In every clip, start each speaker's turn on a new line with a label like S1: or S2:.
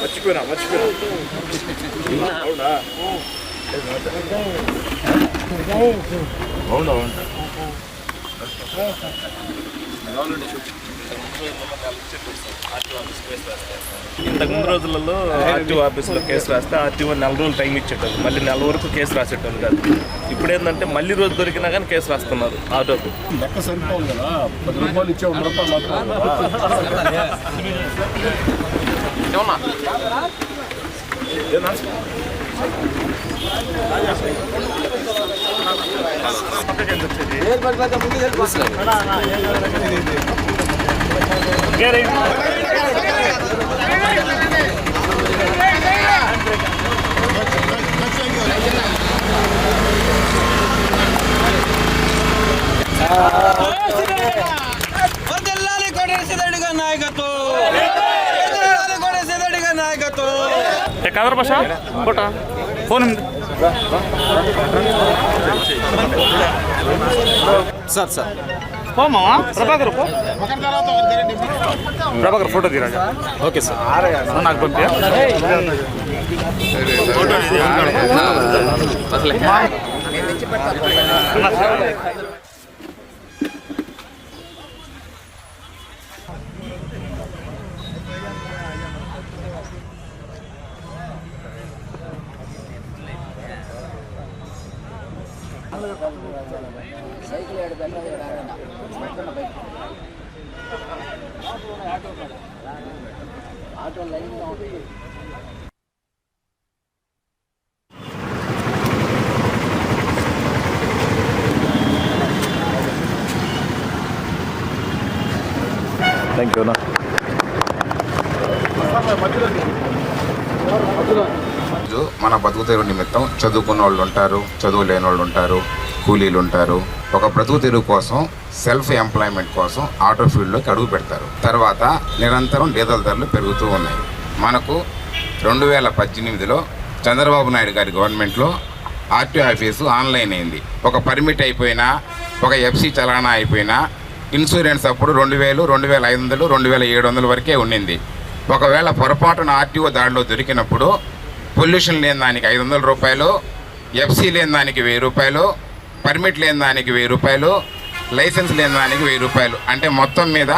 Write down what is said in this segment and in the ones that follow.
S1: మర్చిపోయినా మర్చిపోయినా అవునా అవునా అవునా
S2: ఇంతకు ముందు రోజులలో ఆర్టీఓ ఆఫీస్లో కేసు రాస్తే ఆర్టీఓ నెల రోజులు టైం ఇచ్చేటోళ్ళు. మళ్ళీ నెల వరకు కేసు రాసేటోళ్ళు కాదు. ఇప్పుడు ఏంటంటే మళ్ళీ రోజు దొరికినా కానీ కేసు రాస్తున్నారు ఆటోకు.
S1: లెక్క కదా. పది రూపాయలు ఇచ్చే రూపాయలు మాత్రం కదా ఏనా?
S3: వర్ధిల్లాలి కోటేశ్వరుడి గారి నాయకత్వం వర్ధిల్లాలి కోటేశ్వరుడి గారి నాయకత్వం
S2: కదర భాష కోట ఫోన్
S3: సార్ సార్
S2: పోమా ప్రభాకర్ పో ప్రభాకర్ ఫోటో తీరాజా
S3: ఓకే సార్
S2: నాకు పంపి
S1: థ్యాంక్ యూ
S4: మన బతుకు తెరువు నిమిత్తం చదువుకున్న వాళ్ళు ఉంటారు చదువు లేని వాళ్ళు ఉంటారు కూలీలు ఉంటారు. ఒక బ్రతుకు తెరువు కోసం సెల్ఫ్ ఎంప్లాయ్మెంట్ కోసం ఆటో ఫీల్డ్లోకి అడుగు పెడతారు. తర్వాత నిరంతరం డీజల్ ధరలు పెరుగుతూ ఉన్నాయి. మనకు రెండు వేల పద్దెనిమిదిలో చంద్రబాబు నాయుడు గారి గవర్నమెంట్లో ఆర్టీఓ ఆఫీసు ఆన్లైన్ అయింది. ఒక పర్మిట్ అయిపోయినా ఒక ఎఫ్సి చలానా అయిపోయినా ఇన్సూరెన్స్ అప్పుడు రెండు వేలు రెండు వేల ఐదు వందలు రెండు వేల ఏడు వందల వరకే ఉండింది. ఒకవేళ పొరపాటున ఆర్టీఓ దాడిలో దొరికినప్పుడు పొల్యూషన్ లేని దానికి ఐదు వందల రూపాయలు ఎఫ్సీ లేని దానికి వెయ్యి రూపాయలు పర్మిట్ లేని దానికి వెయ్యి రూపాయలు లైసెన్స్ లేని దానికి వెయ్యి రూపాయలు. అంటే మొత్తం మీద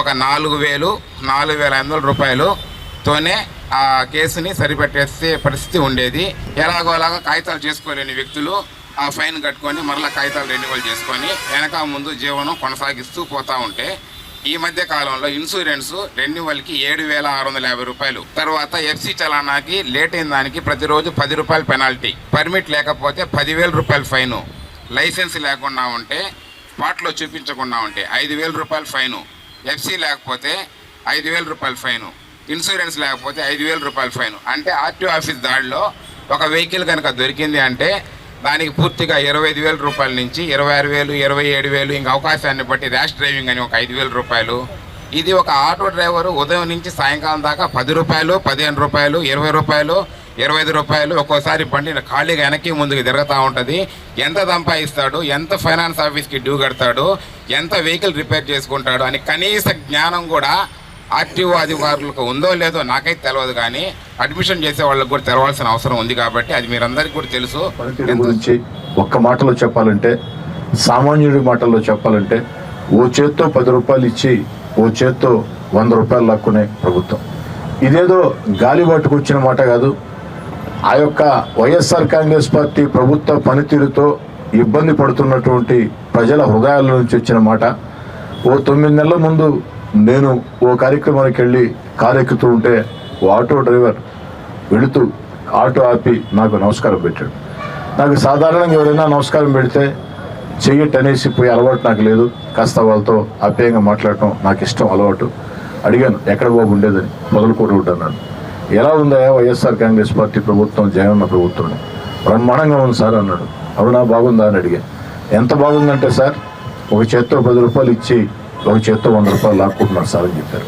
S4: ఒక నాలుగు వేలు నాలుగు వేల ఐదు వందల రూపాయలుతోనే ఆ కేసుని సరిపెట్టేసే పరిస్థితి ఉండేది. ఎలాగో అలాగో కాగితాలు చేసుకోలేని వ్యక్తులు ఆ ఫైన్ కట్టుకొని మరలా కాగితాలు రెన్యువల్ చేసుకొని వెనక ముందు జీవనం కొనసాగిస్తూ పోతూ ఉంటే ఈ మధ్య కాలంలో ఇన్సూరెన్స్ రెన్యువల్కి ఏడు వేల ఆరు వందల యాభై రూపాయలు. తర్వాత ఎఫ్సి చలానాకి లేట్ అయిన దానికి ప్రతిరోజు పది రూపాయల పెనాల్టీ పర్మిట్ లేకపోతే పదివేల రూపాయల ఫైను లైసెన్స్ లేకుండా ఉంటే స్పాట్లో చూపించకుండా ఉంటే ఐదు వేల రూపాయల ఫైను. ఎఫ్సీ లేకపోతే ఐదు వేల రూపాయల ఫైను. ఇన్సూరెన్స్ లేకపోతే ఐదు వేల రూపాయల ఫైన్. అంటే ఆర్టీఓ ఆఫీస్ దాడిలో ఒక వెహికల్ కనుక దొరికింది అంటే దానికి పూర్తిగా ఇరవై ఐదు వేల రూపాయల నుంచి ఇరవై ఆరు వేలు ఇరవై ఏడు వేలు ఇంకా అవకాశాన్ని బట్టి ర్యాష్ డ్రైవింగ్ అని ఒక ఐదు వేల రూపాయలు. ఇది ఒక ఆటో డ్రైవర్ ఉదయం నుంచి సాయంకాలం దాకా పది రూపాయలు పదిహేను రూపాయలు ఇరవై రూపాయలు ఇరవై ఐదు రూపాయలు ఒక్కోసారి బండి ఖాళీగా వెనక్కి ముందుకు తిరుగుతూ ఉంటుంది. ఎంత సంపాదిస్తాడు ఎంత ఫైనాన్స్ ఆఫీస్కి డ్యూ కడతాడు ఎంత వెహికల్ రిపేర్ చేసుకుంటాడు అని కనీస జ్ఞానం కూడా ఆర్టీఓ అధికారులకు ఉందో లేదో నాకైతే తెలియదు కానీ అడ్మిషన్ చేసే వాళ్ళకి కూడా తెలవాల్సిన అవసరం ఉంది కాబట్టి అది మీరందరికీ కూడా తెలుసు.
S1: గురించి ఒక్క మాటలో చెప్పాలంటే సామాన్యుడి మాటల్లో చెప్పాలంటే ఓ చేత్తో పది రూపాయలు ఇచ్చి ఓ చేత్తో వంద రూపాయలు లాక్కునే ప్రభుత్వం. ఇదేదో గాలి పట్టుకొచ్చిన మాట కాదు ఆ యొక్క వైఎస్ఆర్ కాంగ్రెస్ పార్టీ ప్రభుత్వ పనితీరుతో ఇబ్బంది పడుతున్నటువంటి ప్రజల హృదయాల నుంచి వచ్చిన మాట ఓ తొమ్మిది నెలల ముందు నేను ఓ కార్యక్రమానికి వెళ్ళి కారు ఎక్కుతూ ఉంటే ఓ ఆటో డ్రైవర్ వెళుతూ ఆటో ఆపి నాకు నమస్కారం పెట్టాడు. నాకు సాధారణంగా ఎవరైనా నమస్కారం పెడితే చెయ్యట్ అనేసి పోయి అలవాటు నాకు లేదు. కాస్త వాళ్ళతో అప్యాయంగా మాట్లాడటం నాకు ఇష్టం అలవాటు. అడిగాను ఎక్కడ బాబు ఉండేదని? మొదలుకోటి అన్నాడు ఎలా ఉందా వైఎస్ఆర్ కాంగ్రెస్ పార్టీ ప్రభుత్వం జగన్ ప్రభుత్వం? బ్రహ్మాండంగా ఉంది సార్ అన్నాడు. అవునా బాగుందా అని అడిగా. ఎంత బాగుందంటే సార్ ఒక చేత్తో పది రూపాయలు ఇచ్చి ఒక చేత్తో వంద రూపాయలు లాక్కుంటున్నారు సార్ అని చెప్పారు.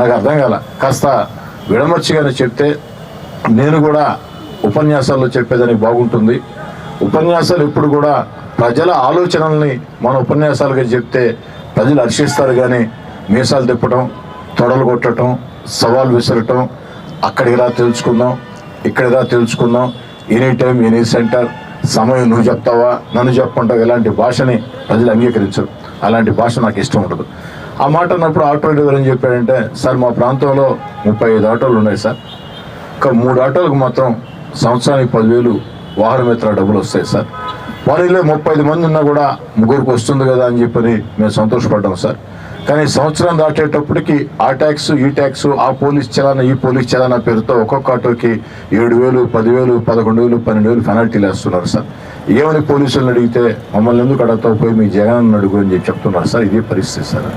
S1: నాకు అర్థం కాల. కాస్త విడమర్చిగానే చెప్తే నేను కూడా ఉపన్యాసాల్లో చెప్పేదానికి బాగుంటుంది. ఉపన్యాసాలు ఎప్పుడు కూడా ప్రజల ఆలోచనల్ని మన ఉపన్యాసాలుగా చెప్తే ప్రజలు హర్షిస్తారు కానీ మీసాలు తిప్పటం తొడలు కొట్టడం సవాల్ విసరటం అక్కడికి రా తెలుసుకుందాం ఇక్కడికి రా తెలుసుకుందాం. ఎనీ టైం ఎనీ సెంటర్ సమయం నువ్వు చెప్తావా? నన్ను చెప్పుకుంటావు ఇలాంటి భాషని ప్రజలు అంగీకరించరు. అలాంటి భాష నాకు ఇష్టం ఉండదు. ఆ మాట అన్నప్పుడు ఆటో డ్రైవర్ ఏం చెప్పాడంటే సార్ మా ప్రాంతంలో ముప్పై ఐదు ఆటోలు ఉన్నాయి సార్. ఒక మూడు ఆటోలకు మాత్రం సంవత్సరానికి పదివేలు వాహన మిత్ర డబ్బులు వస్తాయి సార్. వారిలో ముప్పై ఐదు మంది ఉన్నా కూడా ముగ్గురికి వస్తుంది కదా అని చెప్పని మేము సంతోషపడ్డాం సార్. కానీ సంవత్సరం దాటేటప్పటికి ఆ ట్యాక్స్ ఈ ట్యాక్స్ ఆ పోలీస్ చలానా ఈ పోలీస్ చలానా పేరుతో ఒక్కొక్క ఆటోకి ఏడు వేలు పదివేలు పదకొండు వేలు పన్నెండు వేలు పెనాల్టీలు వేస్తున్నారు సార్. ఏమని పోలీసులను అడిగితే మమ్మల్ని ఎందుకు అడగతావు? పోయి మీ జగన్ అడుగు అని చెప్తున్నారు సార్. ఇదే పరిస్థితి సార్.